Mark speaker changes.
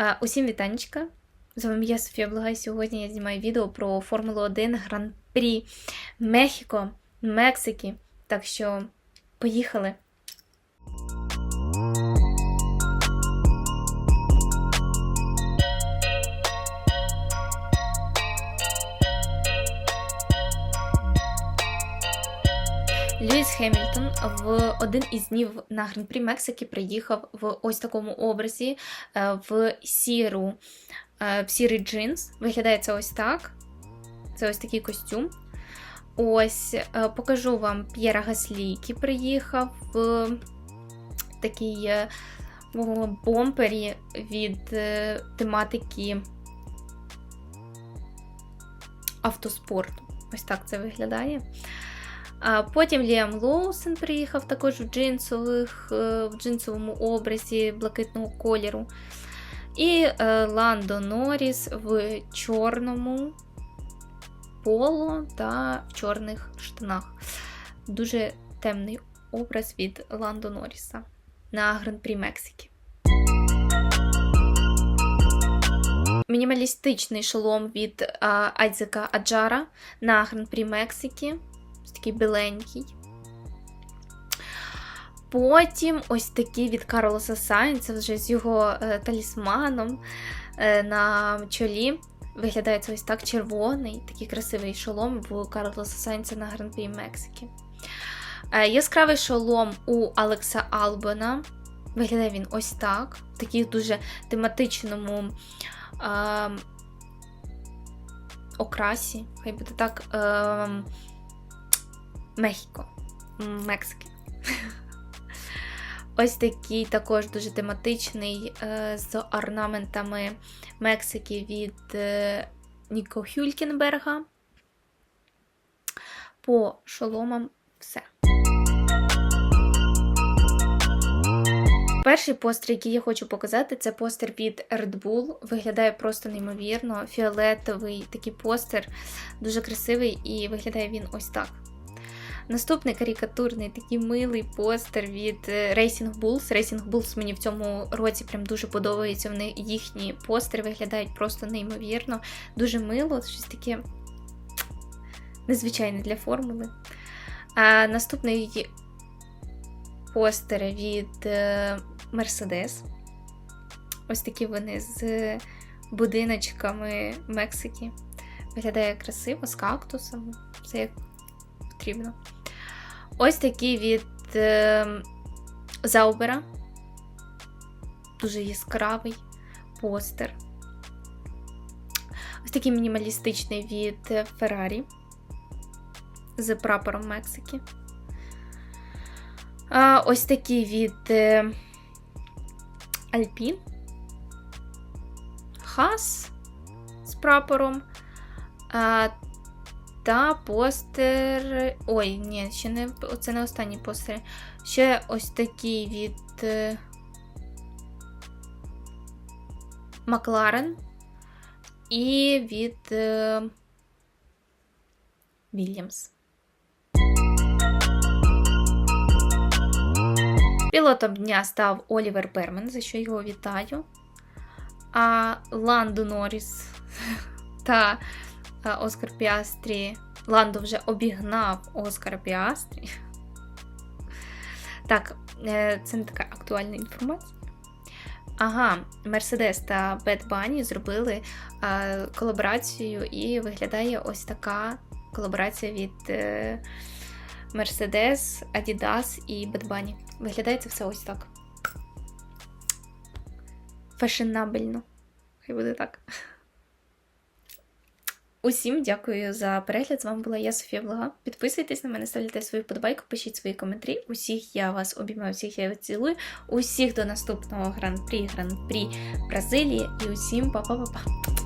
Speaker 1: А, Усім вітанечка! З вами я Софія Благай. Сьогодні я знімаю відео про Формулу 1 Гран-прі Мехіко, Мексики. Так що поїхали! Льюіс Хемільтон в один із днів на Гран-прі Мексики приїхав в ось такому образі е, в сіру, е, в сірий джинс. Виглядає це ось так. Це ось такий костюм. Ось е, покажу вам П'єра Гаслі, який приїхав в такій бомпері від тематики автоспорту. Ось так це виглядає. А Потім Ліам Лоусен приїхав також в джинсових, е, в джинсовому образі блакитного кольору. І е, Ландо Норріс в чорному поло та в чорних штанах. Дуже темний образ від Ландо Норріса на Гран-прі Мексики. Мінімалістичний шолом від Айзека Аджара на Гран-прі Мексики. Такий біленький. Потім ось такий від Карлоса Сайнца, вже з його е, талісманом е, на чолі. Виглядає це ось так червоний, такий красивий шолом в Карлоса Сайнца на Гран-прі Мексики. Е, яскравий шолом у Алекса Албана. Виглядає він ось так, в такій дуже тематичному е, окрасі. Хай буде так. Е, Мехіко. Мексики. Ось такий також дуже тематичний е, з орнаментами Мексики від е, Ніко Хюлькенберга. По шоломам все. Перший постер, який я хочу показати, це постер від Red Bull. Виглядає просто неймовірно. Фіолетовий такий постер, дуже красивий, і виглядає він ось так. Наступний карикатурний такий милий постер від е, Racing Bulls. Racing Bulls мені в цьому році прям дуже подобається. Вони їхні постери виглядають просто неймовірно, дуже мило, щось таке незвичайне для формули. А Наступний постер від е, Mercedes. Ось такі вони з будиночками Мексики. Виглядає красиво, з кактусами. Все як потрібно. Ось такий від е, Заубера. Дуже яскравий постер. Ось такий мінімалістичний від Ferrari з прапором Мексики. А, Ось такий від е, Alpine. Хас з прапором. А, та постер. Ой, ні, ще не це не останній постер. Ще ось такий від е, Макларен і від е, Вільямс. Пілотом дня став Олівер Бермен, за що його вітаю. А Ланду Норріс та Оскар Піастрі. Ландо вже обігнав Оскар Піастрі. Так, е, це не така актуальна інформація. Ага, Мерседес та Bad Bunny зробили колаборацію, і виглядає ось така колаборація від е, Mercedes, Adidas і Bad Bunny. Виглядає це все ось так. Фешенабельно. Хай буде так. Усім дякую за перегляд. З вами була я, Софія Блага. Підписуйтесь на мене, ставляйте свою подобайку, пишіть свої коментарі. Усіх я вас обіймаю, всіх я цілую. Усіх до наступного гран-прі, гран-прі Бразилії і усім па-па-па-па.